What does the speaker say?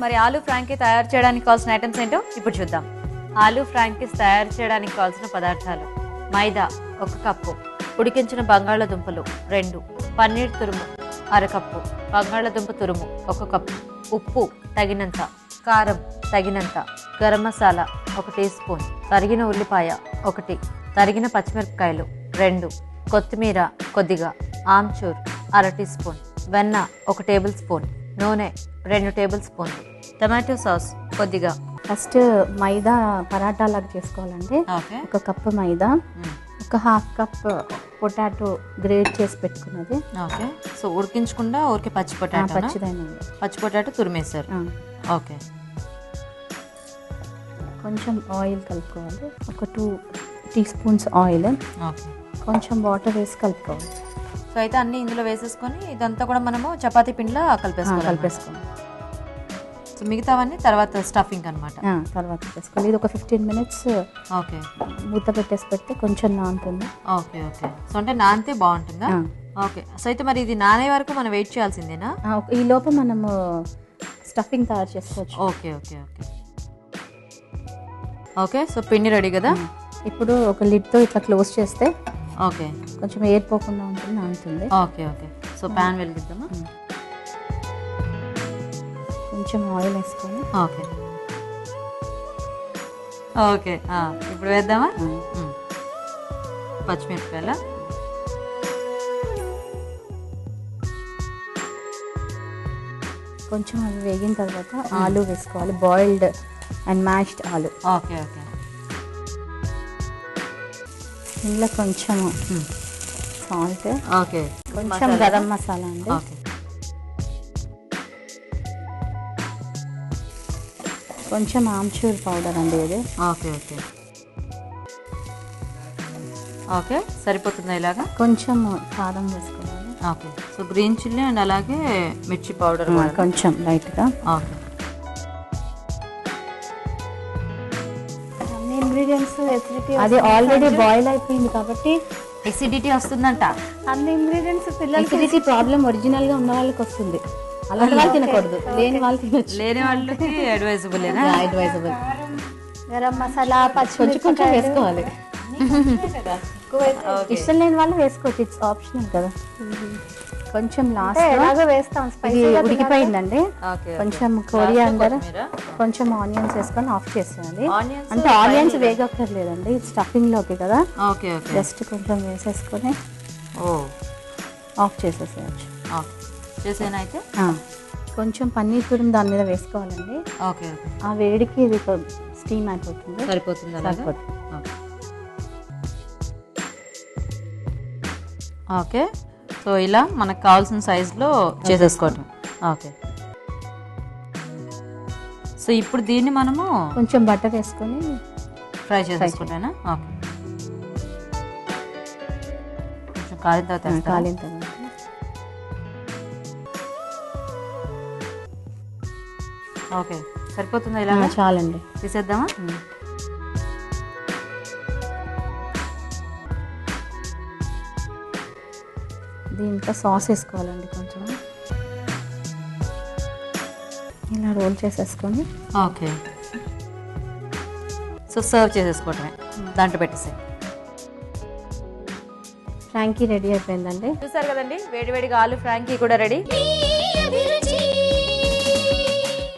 మరి ఆలూ ఫ్రాంకీ తయారు చేయడానికి కావాల్సిన ఐటమ్స్ ఏంటో ఇప్పుడు చూద్దాం. ఆలూ ఫ్రాంకీస్ తయారు చేయడానికి కావాల్సిన పదార్థాలు. మైదా ఒక కప్పు. ఉడికించిన బంగాళాదుంపలు రెండు. పన్నీర్ తురుము అరకప్పు బంగాళాదుంప తురుము ఒక కప్పు. ఉప్పు తగినంత. కారం తగినంత. గరం మసాలా ఒక టీ స్పూన్. తరిగిన ఉల్లిపాయ ఒకటి. తరిగిన పచ్చిమిరపకాయలు రెండు. కొత్తిమీర కొద్దిగా. ఆమ్చూర్ అర టీ స్పూన్. వెన్న ఒక టేబుల్ స్పూన్. నూనె రెండు టేబుల్ స్పూన్లు. టమాటో సాస్ కొద్దిగా. ఫస్ట్ మైదా పరాటా లాగా చేసుకోవాలంటే ఓకే. ఒక కప్పు మైదా ఒక హాఫ్ కప్ పొటాటో గ్రేట్ చేసి పెట్టుకున్నది. ఓకే. సో ఉడికించకుండా ఊరికే పచ్చి పొటాటో పచ్చిదైనది పచ్చి పొటాటో తురిమేశారు. ఓకే. కొంచెం ఆయిల్ కలుపుకోవాలి. ఒక టూ టీ స్పూన్స్ ఆయిల్. కొంచెం వాటర్ వేసి కలుపుకోవాలి. సో అయితే అన్ని ఇందులో వేసేసుకొని ఇదంతా కూడా మనము చపాతీ పిండిలో కలిపేసుకోవాలి కలిపేసుకోవాలి. సో మిగతావన్నీ తర్వాత స్టఫింగ్ అనమాట తర్వాత చేసుకోవాలి. ఇది ఒక ఫిఫ్టీన్ మినిట్స్ ఓకే. మూత పెట్టేసి పెడితే కొంచెం నానుతుంది. Okay okay. సో అంటే నానితే బాగుంటుందా. ఓకే. సో అయితే మరి ఇది నానే వరకు మనం వెయిట్ చేయాల్సిందేనా? ఈ లోపు మనము స్టఫింగ్ తయారు చేసుకోవచ్చు. Okay okay okay. Okay so పిండి రెడీ కదా? ఇప్పుడు ఒక లిడ్తో ఇట్లా క్లోజ్ చేస్తే ఓకే. కొంచెం ఎయిర్ పోకుండా ఉంటుంది నానుతుంది. Okay okay. సో ప్యాన్ వెలిగిద్దామా? కొంచెం ఆయిల్ వేసుకొని. ఓకే. ఓకే. ఇప్పుడు వేద్దామా. పచ్చిమిరపకాయల? కొంచెం అవి వేగిన తర్వాత ఆలు వేసుకోవాలి. Boiled and mashed aloo. Okay okay. ఇందులో కొంచెం మ్మ్. సాల్ట్. ఓకే. కొంచెం గరం మసాలా అండి. ఓకే. కొంచెం ఆమ్చూర్ పౌడర్ అండి ఇది. Okay okay. ఓకే సరిపోతుందా ఇలాగా? కొంచెం కారం వేసుకోవాలి. Okay. So green chilli and అలాగే మిర్చి పౌడర్ కొంచెం లైట్గా. ఓకే. అది ఆల్రెడీ బాయిల్ అయిపోయింది కాబట్టి ఎసిడిటీ వస్తుందంట. అన్ని ఇంగ్రీడియంట్స్ పిల్లలకి ప్రాబ్లం ఒరిజినల్గా ఉన్న వాళ్ళకి వస్తుంది. అలాంటి వాళ్ళు తినకూడదు. లేని వాళ్ళు తినొచ్చు. లేని వాళ్ళకి అడ్వైజబులేనా అడ్వైజబుల్ గరం మసాలా కొంచెం కొంచెం పచ్చిమిరపకాయలు వేసుకోవాలి ఇష్టం లేని వాళ్ళు వేసుకోవచ్చు. ఇట్స్ ఆప్షనల్ కదా. కొంచెం లాస్ట్ ఎలాగో వేస్తాం. ఇది స్పైసీగా ఉడికిపోయిందండి. కొంచెం కొరియాండర్. కొంచెం ఆనియన్స్ వేసుకొని ఆఫ్ Onions అంటే ఆనియన్స్ వేగక్కర్లేదండి. స్టఫింగ్లోకి కదా. జస్ట్ కొంచెం వేసేసుకొని ఓ. ఆఫ్ చేసేసేయచ్చు. చేసేనా అయితే కొంచెం పన్నీర్ తురుము దాని మీద వేసుకోవాలండి. ఓకే ఆ వేడికి ఇది స్టీమ్ అయిపోతుంది. సరిపోతుంది సరిపోతుంది. ఓకే. సో ఇలా మనకు కావాల్సిన సైజులో చేసేసుకోవటం. ఓకే. సో ఇప్పుడు దీన్ని మనము కొంచెం బటర్ వేసుకొని ఫ్రై చేసేసుకుంటానా? ఓకే. కొంచెం కాలిన తర్వాత? కాలిన తర్వాత. ఓకే. సరిపోతుందా ఇలా చాలండి. తీసేద్దామా. దీంట్లో సాస్ వేసుకోవాలండి కొంచెం. ఇలా రోల్ చేసేసుకొని. ఓకే. సో సర్వ్ చేసేసుకోవటమే. దాంట్లో పెట్టేసాయి. ఫ్రాంకీ రెడీ అయిపోయిందండి. చూసారు కదండి? వేడివేడిగా ఆలు ఫ్రాంకీ కూడా రెడీ.